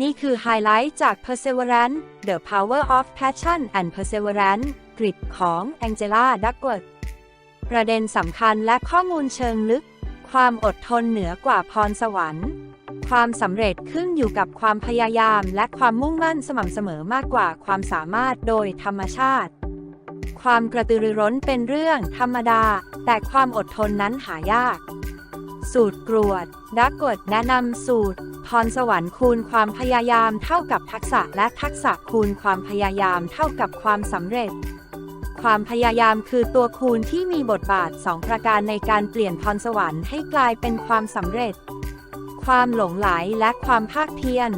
นี่คือไฮไลท์จาก Perseverance The Power of Passion and Perseverance กริดของ Angela Duckworth ประเด็นสำคัญและข้อมูลเชิงลึก ความอดทนเหนือกว่าพรสวรรค์ ความสำเร็จขึ้นอยู่กับความพยายามและความมุ่งมั่นสม่ำเสมอมากกว่าความสามารถโดยธรรมชาติ ความกระตือรือร้นเป็นเรื่องธรรมดา แต่ความอดทนนั้นหายาก สูตรกรวดดักกดแนะนำสูตร พรสวรรค์คูณความพยายามเท่ากับทักษะและทักษะคูณความพยายามเท่ากับความสำเร็จ ความพยายามคือตัวคูณที่มีบทบาทสองประการในการเปลี่ยนพรสวรรค์ให้กลายเป็นความสำเร็จ ความหลงไหลและความภาคเพียร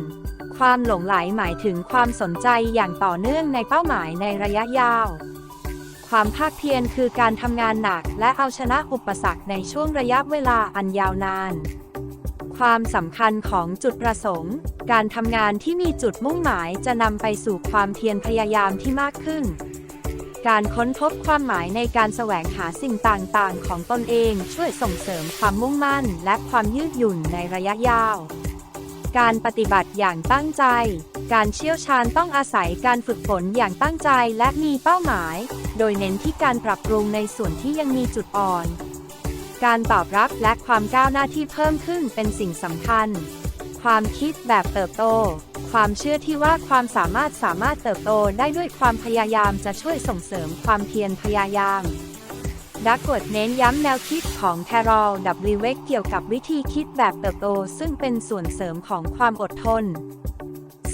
ความหลงไหลหมายถึงความสนใจอย่างต่อเนื่องในเป้าหมายในระยะยาว ความภาคเพียรคือการทำงานหนักและเอาชนะอุปสรรคในช่วงระยะเวลาอันยาวนาน ความสำคัญของจุดประสงค์ การทำงานที่มีจุดมุ่งหมายจะนำไปสู่ความเพียรพยายามที่มากขึ้น การค้นพบความหมายในการแสวงหาสิ่งต่างๆ ของตนเองช่วยส่งเสริมความมุ่งมั่น และความยืดหยุ่นในระยะยาว การปฏิบัติอย่างตั้งใจ การเชี่ยวชาญต้องอาศัยการฝึกฝนอย่างตั้งใจและมีเป้าหมาย โดยเน้นที่การปรับปรุงในส่วนที่ยังมีจุดอ่อน การตอบรับและความก้าวหน้าที่เพิ่มขึ้นเป็นสิ่งสำคัญ ความคิดแบบเติบโต ความเชื่อที่ว่าความสามารถสามารถเติบโตได้ด้วยความพยายามจะช่วยส่งเสริมความเพียรพยายาม ดักกดเน้นย้ำแนวคิดของแครอลดับลิเวกเกี่ยวกับวิธีคิดแบบเติบโต ซึ่งเป็นส่วนเสริมของความอดทน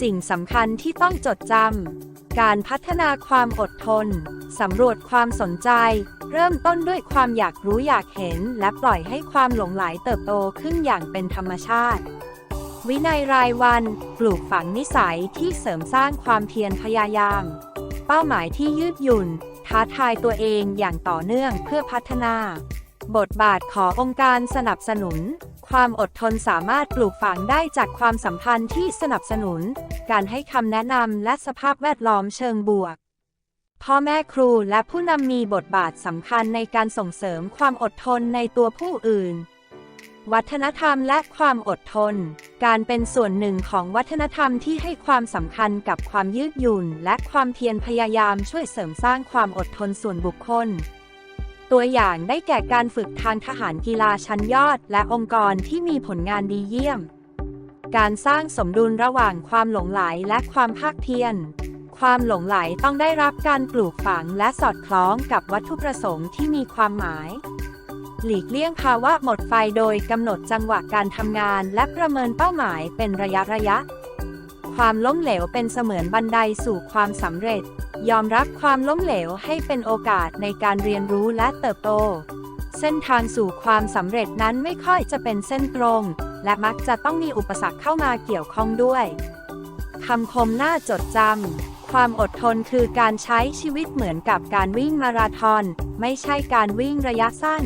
สิ่งสำคัญที่ต้องจดจำ การพัฒนาความอดทน สำรวจความสนใจ เริ่มต้นด้วยความอยากรู้อยากเห็น และปล่อยให้ความหลงไหลเติบโตขึ้นอย่างเป็นธรรมชาติ วินัยรายวัน ปลูกฝังนิสัยที่เสริมสร้างความเพียรพยายาม เป้าหมายที่ยืดหยุ่น ท้าทายตัวเองอย่างต่อเนื่องเพื่อพัฒนา บทบาทขององค์การสนับสนุน ความอดทนสามารถปลูกฝังได้จากความสัมพันธ์ที่สนับสนุน การให้คำแนะนำและสภาพแวดล้อมเชิงบวก พ่อแม่ครูและผู้นำมีบทบาทสำคัญในการส่งเสริมความอดทนในตัวผู้อื่น วัฒนธรรมและความอดทน การเป็นส่วนหนึ่งของวัฒนธรรมที่ให้ความสำคัญกับความยืดหยุ่น และความเพียรพยายามช่วยเสริมสร้างความอดทนส่วนบุคคล ตัวอย่างได้แก่การฝึกทางทหารกีฬาชั้นยอด และองค์กรที่มีผลงานดีเยี่ยม การสร้างสมดุลระหว่างความหลงไหลและความภาคเพียรความหลงไหลต้องได้รับการปลูกฝังและสอดคล้องกับวัตถุประสงค์ที่มีความหมาย หลีกเลี่ยงภาวะหมดไฟโดยกำหนดจังหวะการทำงานและประเมินเป้าหมายเป็นระยะระยะ ความล้มเหลวเป็นเสมือนบันไดสู่ความสำเร็จ ยอมรับความล้มเหลวให้เป็นโอกาสในการเรียนรู้และเติบโต เส้นทางสู่ความสำเร็จนั้นไม่ค่อยจะเป็นเส้นตรง และมักจะต้องมีอุปสรรคเข้ามาเกี่ยวข้องด้วยคำคมน่าจดจำ ความอดทนคือการใช้ชีวิตเหมือนกับการวิ่งมาราธอน ไม่ใช่การวิ่งระยะสั้น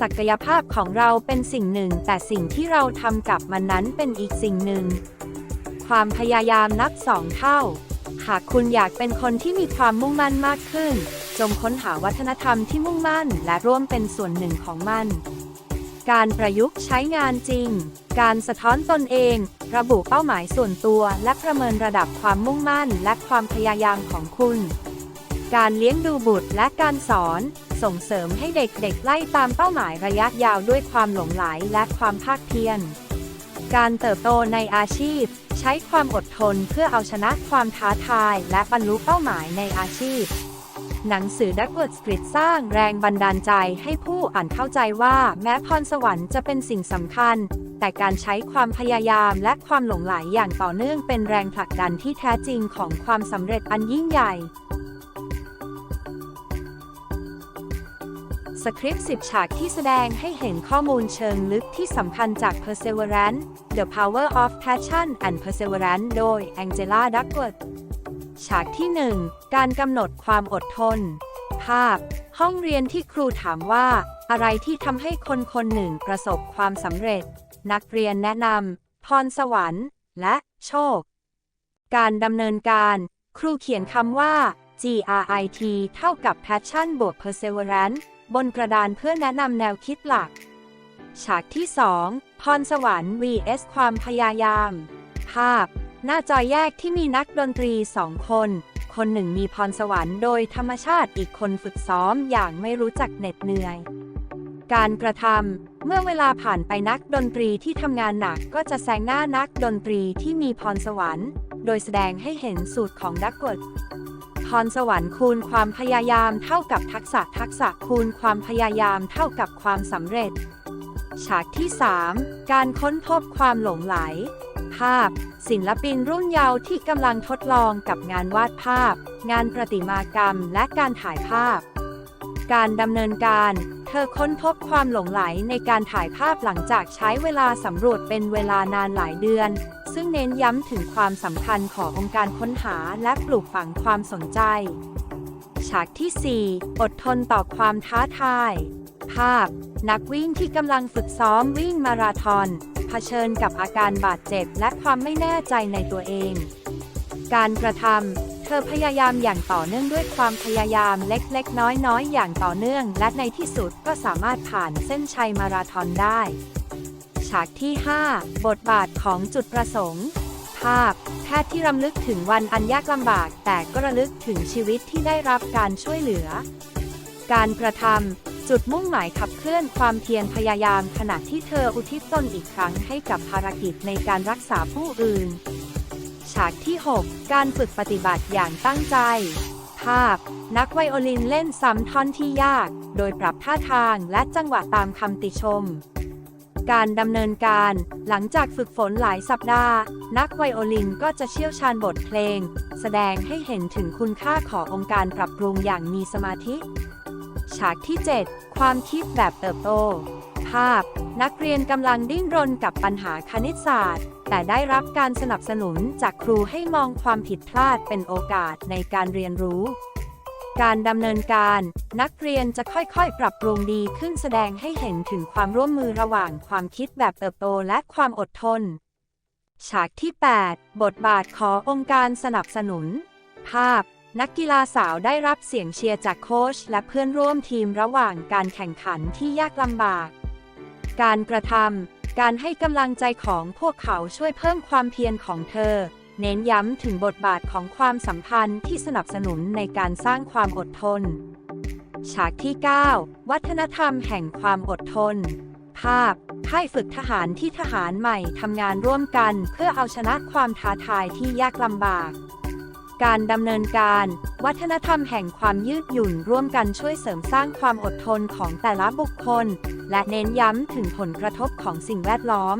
ศักยภาพของเราเป็นสิ่งหนึ่ง แต่สิ่งที่เราทำกับมันนั้นเป็นอีกสิ่งหนึ่ง ความพยายามนับสองเท่า หากคุณอยากเป็นคนที่มีความมุ่งมั่นมากขึ้น จงค้นหาวัฒนธรรมที่มุ่งมั่น และร่วมเป็นส่วนหนึ่งของมัน การประยุกต์ใช้งานจริง การสะท้อนตนเอง ระบุเป้าหมายส่วนตัว และประเมินระดับความมุ่งมั่น และความพยายามของคุณ การเลี้ยงดูบุตรและการสอน ส่งเสริมให้เด็กๆ ไล่ตามเป้าหมายระยะยาวด้วยความหลงไหลและความภาคเพียร การเติบโตในอาชีพ ใช้ความอดทนเพื่อเอาชนะความท้าทาย และบรรลุเป้าหมายในอาชีพ หนังสือดักเวิร์ดสกริตสร้างแรงบันดาลใจให้ผู้อ่านเข้าใจว่าแม้พรสวรรค์จะเป็นสิ่งสำคัญ แต่การใช้ความพยายามและความหลงไหลอย่างต่อเนื่องเป็นแรงผลักดันที่แท้จริงของความสำเร็จอันยิ่งใหญ่ สคริปต์ 10 ฉากที่แสดงให้เห็นข้อมูลเชิงลึกที่สำคัญจาก Perseverance The Power of Passion and Perseverance โดย Angela Duckworth ฉากที่ 1 การกำหนดความอดทน ภาพ ห้องเรียนที่ครูถามว่า อะไรที่ทำให้คนคนหนึ่งประสบความสำเร็จ นักเรียนแนะนำพรสวรรค์ และโชค การดำเนินการ ครูเขียนคำว่า GRIT เท่ากับ Passion บวก Perseverance บนกระดานเพื่อแนะนำแนวคิดหลัก ฉากที่ 2 พรสวรรค์ vs ความพยายาม ภาพ หน้าจอแยกที่มีนักดนตรีสองคน คนหนึ่งมีพรสวรรค์โดยธรรมชาติอีกคนฝึกซ้อมอย่างไม่รู้จักเหน็ดเหนื่อย การกระทำเมื่อเวลาผ่านไปนักดนตรีที่ทำงานหนักก็จะแซงหน้านักดนตรีที่มีพรสวรรค์ โดยแสดงให้เห็นสูตรของดักกด พรสวรรค์คูณความพยายามเท่ากับทักษะทักษะคูณความพยายามเท่ากับความสำเร็จ ฉากที่ 3 การค้นพบความหลงไหล ภาพ ศิลปินรุ่นเยาว์ที่กำลังทดลองกับงานวาดภาพ งานประติมากรรมและการถ่ายภาพ การดำเนินการ ธอค้นพบความหลงไหลในการถ่ายภาพหลังจากใช้เวลาสำรวจเป็นเวลานานหลายเดือน ซึ่งเน้นย้ำถึงความสำคัญขององค์การค้นหาและปลูกฝังความสนใจ ฉากที่ 4 อดทนต่อความท้าทาย ภาพ นักวิ่งที่กำลังฝึกซ้อมวิ่งมาราธอนเผชิญกับอาการบาดเจ็บและความไม่แน่ใจในตัวเอง การกระทำ เธอพยายามอย่างต่อเนื่องด้วยความพยายามเล็กๆ น้อยๆ อย่างต่อเนื่อง และในที่สุดก็สามารถผ่านเส้นชัยมาราธอนได้ ฉากที่ 5 บทบาทของจุดประสงค์ ภาพ แพทย์ที่รำลึกถึงวันอันยากลำบาก แต่ก็ระลึกถึงชีวิตที่ได้รับการช่วยเหลือ การกระทำจุดมุ่งหมายขับเคลื่อนความเพียรพยายามขณะที่เธออุทิศตนอีกครั้งให้กับภารกิจในการรักษาผู้อื่น ฉากที่ 6 การฝึกปฏิบัติอย่างตั้งใจ ภาพ นักไวโอลินเล่นซ้ำท่อนที่ยาก โดยปรับท่าทางและจังหวะตามคำติชม การดำเนินการ หลังจากฝึกฝนหลายสัปดาห์ นักไวโอลินก็จะเชี่ยวชาญบทเพลง แสดงให้เห็นถึงคุณค่าขององค์การปรับปรุงอย่างมีสมาธิ ฉากที่ 7 ความคิดแบบเติบโต ภาพ นักเรียนกำลังดิ้นรนกับปัญหาคณิตศาสตร์ แต่ได้รับการสนับสนุนจากครูให้มองความผิดพลาดเป็นโอกาสในการเรียนรู้ การดำเนินการ นักเรียนจะค่อยๆ ปรับปรุงดีขึ้นแสดงให้เห็นถึงความร่วมมือระหว่างความคิดแบบเติบโตและความอดทน ฉากที่ 8 บทบาทขององค์การสนับสนุน ภาพนักกีฬาสาวได้รับเสียงเชียร์จากโค้ชและเพื่อนร่วมทีมระหว่างการแข่งขันที่ยากลำบาก การกระทำการให้กำลังใจของพวกเขาช่วยเพิ่มความเพียรของเธอ เน้นย้ำถึงบทบาทของความสัมพันธ์ที่สนับสนุนในการสร้างความอดทน ฉากที่ 9 วัฒนธรรมแห่งความอดทน ภาพ ค่ายฝึกทหารที่ทหารใหม่ทำงานร่วมกัน เพื่อเอาชนะความท้าทายที่ยากลำบาก การดำเนินการ วัฒนธรรมแห่งความยืดหยุ่นร่วมกันช่วยเสริมสร้างความอดทนของแต่ละบุคคล และเน้นย้ำถึงผลกระทบของสิ่งแวดล้อม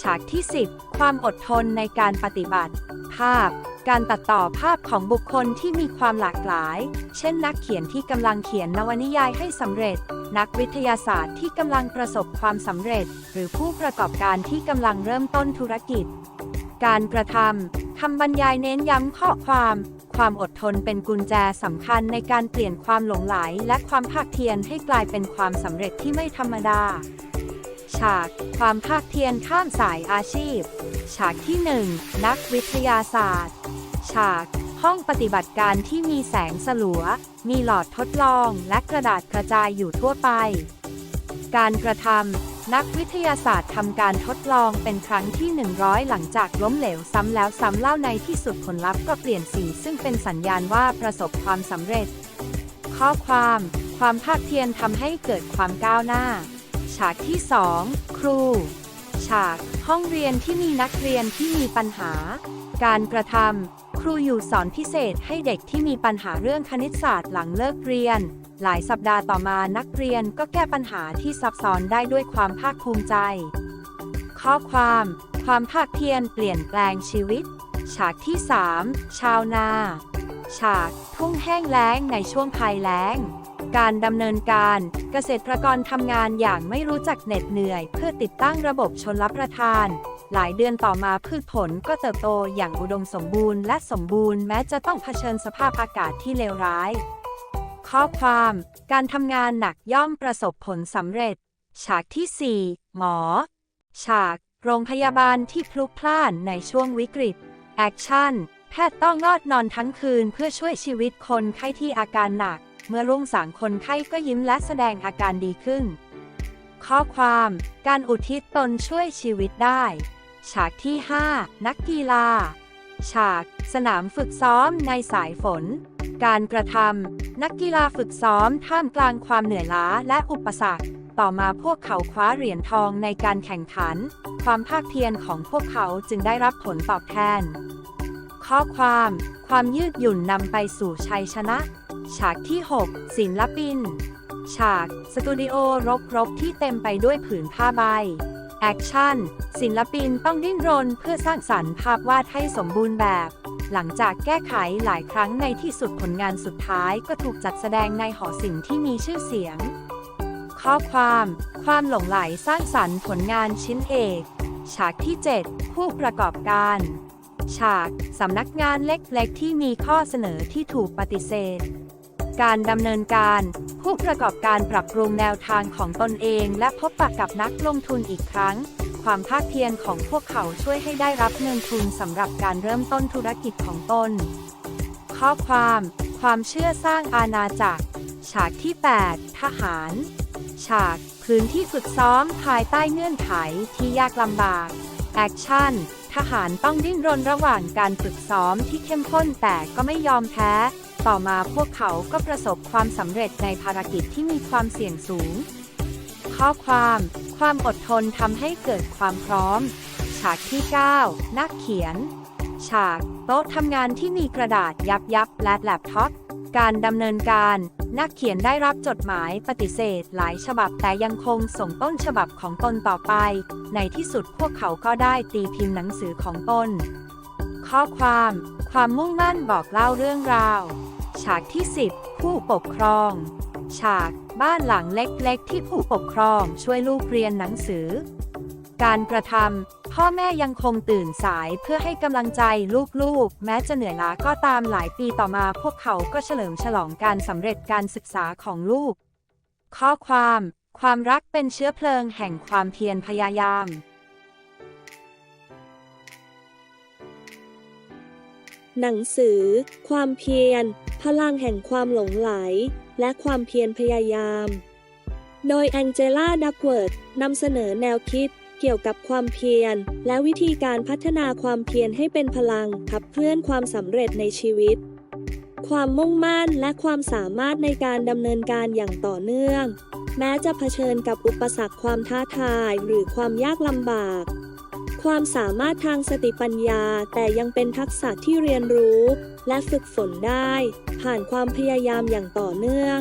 ฉากที่ 10 ความอดทนในการปฏิบัติ ภาพ การตัดต่อภาพของบุคคลที่มีความหลากหลาย เช่น นักเขียนที่กำลังเขียนนวนิยายให้สำเร็จ นักวิทยาศาสตร์ที่กำลังประสบความสำเร็จ หรือผู้ประกอบการที่กำลังเริ่มต้นธุรกิจ การกระทำ คำบรรยายเน้นย้ำข้อความ ความอดทนเป็นกุญแจสำคัญในการเปลี่ยนความหลงไหล และความภาคเพียรให้กลายเป็นความสำเร็จที่ไม่ธรรมดา ฉาก ความภาคเพียรข้ามสายอาชีพ ฉากที่ 1 นักวิทยาศาสตร์ ฉาก ห้องปฏิบัติการที่มีแสงสลัว มีหลอดทดลอง และกระดาษกระจายอยู่ทั่วไป การกระทำ นักวิทยาศาสตร์ทำการทดลองเป็นครั้งที่ 100 หลังจากล้มเหลวซ้ำแล้วซ้ำเล่าในที่สุดผลลัพธ์ก็เปลี่ยนสีซึ่งเป็นสัญญาณว่าประสบความสำเร็จ ข้อความ ความภาคเพียรทำให้เกิดความก้าวหน้า ฉากที่ 2 ครู ฉาก ห้องเรียนที่มีนักเรียนที่มีปัญหา การกระทำครูอยู่สอนพิเศษให้เด็กที่มีปัญหาเรื่องคณิตศาสตร์หลังเลิกเรียน หลายสัปดาห์ต่อมานักเรียนก็แก้ปัญหาที่ซับซ้อนได้ด้วยความภาคภูมิใจ ข้อความ ความภาคเพียรเปลี่ยนแปลงชีวิต ฉากที่ 3 ชาวนา ฉากทุ่งแห้งแล้งในช่วงภัยแล้ง การดำเนินการเกษตรกรทำงานอย่างไม่รู้จักเหน็ดเหนื่อย เพื่อติดตั้งระบบชนรับประทาน หลายเดือนต่อมาพืชผลก็เติบโตอย่างอุดมสมบูรณ์และสมบูรณ์แม้จะต้องเผชิญสภาพอากาศที่เลวร้าย ข้อความ การทำงานหนักย่อมประสบผลสำเร็จ ฉากที่ 4 หมอ ฉาก โรงพยาบาลที่พลุกพล่านในช่วงวิกฤต แอคชั่น แพทย์ต้องงอดนอนทั้งคืนเพื่อช่วยชีวิตคนไข้ที่อาการหนัก เมื่อรุ่งสางคนไข้ก็ยิ้มและแสดงอาการดีขึ้น ข้อความ การอุทิศตนช่วยชีวิตได้ ฉากที่ 5 นักกีฬา ฉาก สนามฝึกซ้อมในสายฝน การกระทำนักกีฬาฝึกซ้อมท่ามกลางความเหนื่อยล้าและอุปสรรค ต่อมาพวกเขาคว้าเหรียญทองในการแข่งขัน ความภาคเพียรของพวกเขาจึงได้รับผลตอบแทน ข้อความ ความยืดหยุ่นนำไปสู่ชัยชนะ ฉากที่ 6 ศิลปิน ฉาก สตูดิโอรกๆที่เต็มไปด้วยผืนผ้าใบแอคชั่นศิลปินต้องดิ้นรนเพื่อสร้างสรรค์ภาพวาดให้สมบูรณ์แบบ หลังจากแก้ไขหลายครั้งในที่สุดผลงานสุดท้ายก็ถูกจัดแสดงในหอศิลป์ที่มีชื่อเสียง ข้อความ ความหลงไหลสร้างสรรค์ผลงานชิ้นเอก ฉากที่ 7 ผู้ประกอบการ ฉาก สำนักงานเล็กๆ ที่มีข้อเสนอที่ถูกปฏิเสธการดำเนินการ ผู้ประกอบการปรับปรุงแนวทางของตนเอง และพบปะกับนักลงทุนอีกครั้ง ความภาคเพียรของพวกเขาช่วยให้ได้รับเงินทุนสำหรับการเริ่มต้นธุรกิจของตน ข้อความ ความเชื่อสร้างอาณาจักร ฉากที่ 8 ทหาร ฉาก พื้นที่ฝึกซ้อมภายใต้เงื่อนไขที่ยากลำบาก แอคชั่น ทหารต้องดิ้นรนระหว่างการฝึกซ้อมที่เข้มข้นแต่ก็ไม่ยอมแพ้ ต่อมาพวกเขาก็ประสบความสำเร็จในภารกิจที่มีความเสี่ยงสูง ข้อความ ความอดทนทำให้เกิดความพร้อม ฉากที่ 9 นักเขียน ฉาก โต๊ะทำงานที่มีกระดาษยับยับและแล็ปท็อป การดำเนินการ นักเขียนได้รับจดหมายปฏิเสธหลายฉบับแต่ยังคงส่งต้นฉบับของตนต่อไป ในที่สุดพวกเขาก็ได้ตีพิมพ์หนังสือของตน ข้อความ ความมุ่งมั่นบอกเล่าเรื่องราว ฉากที่ 10 ผู้ปกครอง ฉาก บ้านหลังเล็กๆ ที่ผู้ปกครองช่วยลูกเรียนหนังสือ การกระทำพ่อแม่ยังคงตื่นสายเพื่อให้กำลังใจลูกๆ แม้จะเหนื่อยล้าก็ตามหลายปีต่อมาพวกเขาก็เฉลิมฉลองการสำเร็จการศึกษาของลูก ข้อความ ความรักเป็นเชื้อเพลิงแห่งความเพียรพยายามหนังสือ ความเพียร พลังแห่งความหลงไหล และความเพียรพยายาม โดยแองเจล่าดักเวิร์ดนำเสนอแนวคิดเกี่ยวกับความเพียร และวิธีการพัฒนาความเพียรให้เป็นพลังขับเคลื่อนความสำเร็จในชีวิต ความมุ่งมั่นและความสามารถในการดำเนินการอย่างต่อเนื่อง แม้จะเผชิญกับอุปสรรคความท้าทายหรือความยากลำบาก ความสามารถทางสติปัญญา แต่ยังเป็นทักษะที่เรียนรู้ และฝึกฝนได้ ผ่านความพยายามอย่างต่อเนื่อง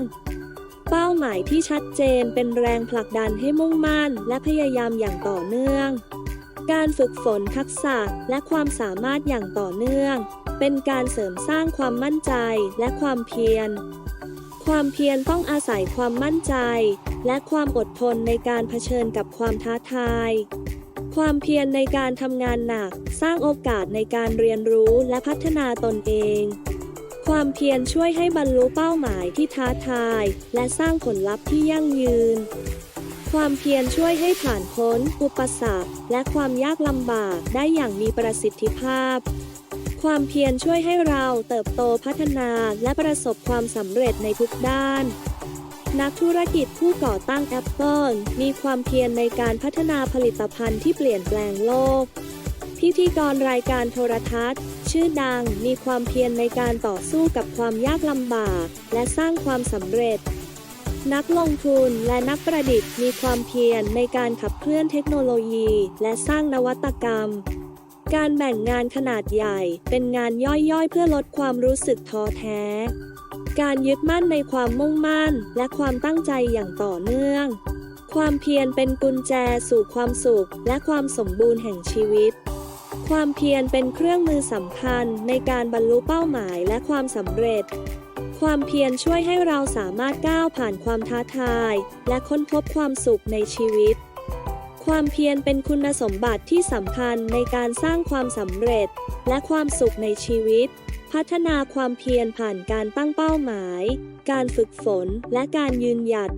เป้าหมายที่ชัดเจนเป็นแรงผลักดันให้มุ่งมั่น และพยายามอย่างต่อเนื่อง การฝึกฝนทักษะและความสามารถอย่างต่อเนื่อง เป็นการเสริมสร้างความมั่นใจและความเพียรความเพียรต้องอาศัยความมั่นใจ และความอดทนในการเผชิญกับความท้าทาย ความเพียรในการทำงานหนัก สร้างโอกาสในการเรียนรู้และพัฒนาตนเอง ความเพียรช่วยให้บรรลุเป้าหมายที่ท้าทาย และสร้างผลลัพธ์ที่ยั่งยืน ความเพียรช่วยให้ผ่านพ้น อุปสรรค และความยากลำบากได้อย่างมีประสิทธิภาพ ความเพียรช่วยให้เราเติบโตพัฒนาและประสบความสำเร็จในทุกด้าน นักธุรกิจผู้ก่อตั้ง Apple มีความเพียรในการพัฒนาผลิตภัณฑ์ที่เปลี่ยนแปลงโลก พิธีกรรายการโทรทัศน์ ชื่อดังมีความเพียรในการต่อสู้กับความยากลำบาก และสร้างความสำเร็จ นักลงทุนและนักประดิษฐ์มีความเพียรในการขับเคลื่อนเทคโนโลยี และสร้างนวัตกรรมการแบ่งงานขนาดใหญ่เป็นงานย่อยๆ เพื่อลดความรู้สึกท้อแท้ การยึดมั่นในความมุ่งมั่น และความตั้งใจอย่างต่อเนื่อง ความเพียรเป็นกุญแจสู่ความสุข และความสมบูรณ์แห่งชีวิต ความเพียรเป็นเครื่องมือสำคัญในการบรรลุเป้าหมายและความสำเร็จ ความเพียรช่วยให้เราสามารถก้าวผ่านความท้าทาย และค้นพบความสุขในชีวิต ความเพียรเป็นคุณสมบัติที่สำคัญในการสร้างความสำเร็จ และความสุขในชีวิต พัฒนาความเพียรผ่านการตั้งเป้าหมาย การฝึกฝน และการยืนหยัด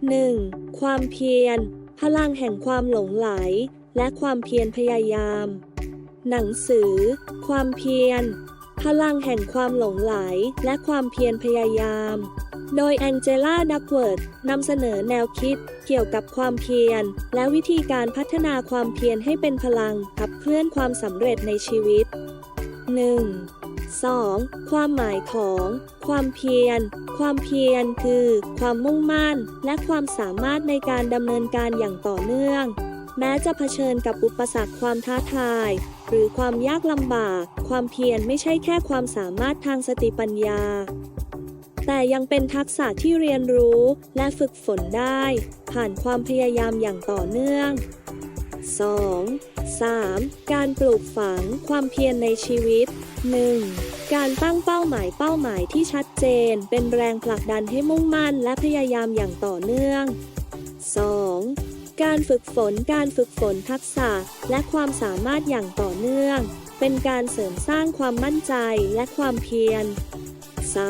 1. ความเพียร พลังแห่งความหลงไหล และความเพียรพยายาม หนังสือ ความเพียร พลังแห่งความหลงไหล และความเพียรพยายาม โดยแองเจล่าดักเวิร์ดนำเสนอแนวคิด เกี่ยวกับความเพียร และวิธีการพัฒนาความเพียรให้เป็นพลังขับเคลื่อนความสำเร็จในชีวิต 1. 2. ความหมายของ ความเพียร ความเพียรคือ ความมุ่งมั่น และความสามารถในการดำเนินการอย่างต่อเนื่อง แม้จะเผชิญกับอุปสรรคความท้าทาย หรือความยากลำบาก ความเพียรไม่ใช่แค่ความสามารถทางสติปัญญา แต่ยังเป็นทักษะที่เรียนรู้และฝึกฝนได้ ผ่านความพยายามอย่างต่อเนื่อง 2. 3. การปลูกฝังความเพียรในชีวิต 1. การตั้งเป้าหมายเป้าหมายที่ชัดเจน เป็นแรงผลักดันให้มุ่งมั่นและพยายามอย่างต่อเนื่อง 2. การฝึกฝนการฝึกฝนทักษะ และความสามารถอย่างต่อเนื่อง เป็นการเสริมสร้างความมั่นใจและความเพียร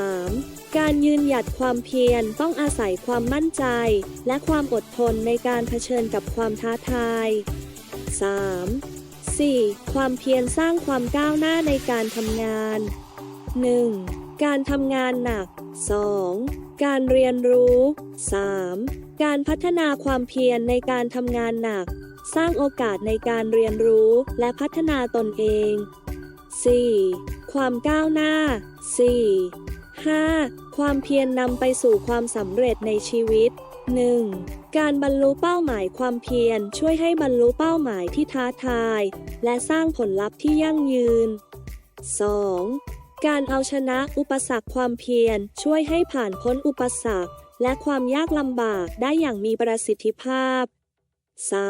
3. การยืนหยัดความเพียรต้องอาศัยความมั่นใจ และความอดทนในการเผชิญกับความท้าทาย 3. 4. ความเพียรสร้างความก้าวหน้าในการทำงาน 1. การทำงานหนัก 2. การเรียนรู้ 3. การพัฒนาความเพียรในการทำงานหนัก สร้างโอกาสในการเรียนรู้และพัฒนาตนเอง 4. ความก้าวหน้า 4. 5. ความเพียรนนำไปสู่ความสำเร็จในชีวิต 1. การบรรลุเป้าหมายความเพียรช่วยให้บรรลุเป้าหมายที่ท้าทาย และสร้างผลลัพธ์ที่ยั่งยืน 2. การเอาชนะอุปสรรคความเพียร ช่วยให้ผ่านพ้นอุปสรรค และความยากลำบากได้อย่างมีประสิทธิภาพ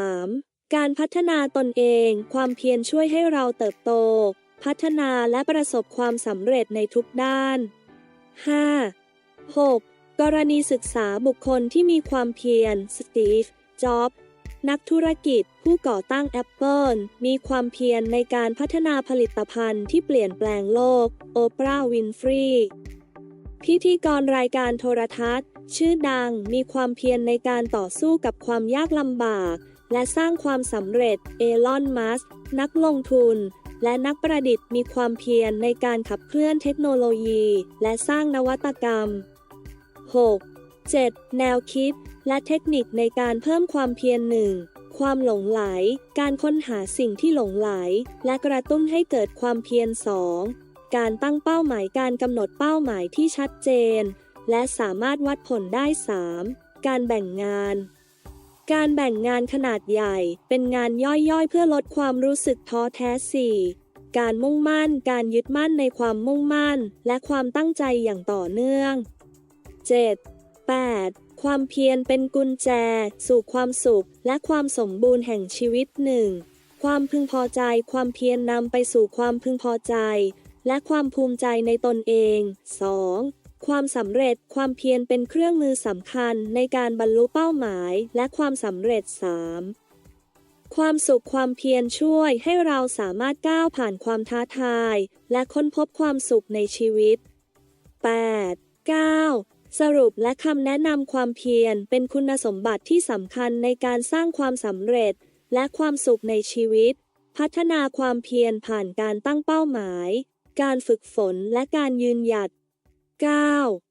3. การพัฒนาตนเอง ความเพียรช่วยให้เราเติบโต พัฒนาและประสบความสำเร็จในทุกด้าน 5. 6. กรณีศึกษาบุคคลที่มีความเพียร สตีฟ จ็อบ นักธุรกิจ ผู้ก่อตั้ง Apple มีความเพียรในการพัฒนาผลิตภัณฑ์ที่เปลี่ยนแปลงโลก โอปราห์วินฟรีพิธีกรรายการโทรทัศน์ ชื่อดังมีความเพียรในการต่อสู้กับความยากลำบาก และสร้างความสำเร็จเอลอน มัสก์นักลงทุน และนักประดิษฐ์มีความเพียรในการขับเคลื่อนเทคโนโลยี และสร้างนวัตกรรม 6. 7. แนวคิด และเทคนิคในการเพิ่มความเพียรหนึ่งความหลงไหล การค้นหาสิ่งที่หลงไหล และกระตุ้นให้เกิดความเพียรสองการตั้งเป้าหมายการกำหนดเป้าหมายที่ชัดเจน และสามารถวัดผลได้ 3. การแบ่งงาน การแบ่งงานขนาดใหญ่ เป็นงานย่อยๆ เพื่อลดความรู้สึกท้อแท้ 4. การมุ่งมั่น การยึดมั่นในความมุ่งมั่น และความตั้งใจอย่างต่อเนื่อง 7. 8. ความเพียรเป็นกุญแจ สู่ความสุข และความสมบูรณ์แห่งชีวิตหนึ่งความพึงพอใจ ความเพียรนนำไปสู่ความพึงพอใจ และความภูมิใจในตนเอง 2. ความสำเร็จความเพียรเป็นเครื่องมือสำคัญในการบรรลุเป้าหมาย และความสำเร็จ 3. ความสุขความเพียรช่วยให้เราสามารถก้าวผ่านความท้าทาย และค้นพบความสุขในชีวิต 8. 9. สรุปและคำแนะนำความเพียรเป็นคุณสมบัติที่สำคัญในการสร้างความสำเร็จ และความสุขในชีวิต พัฒนาความเพียรผ่านการตั้งเป้าหมาย การฝึกฝนและการยืนหยัด 9.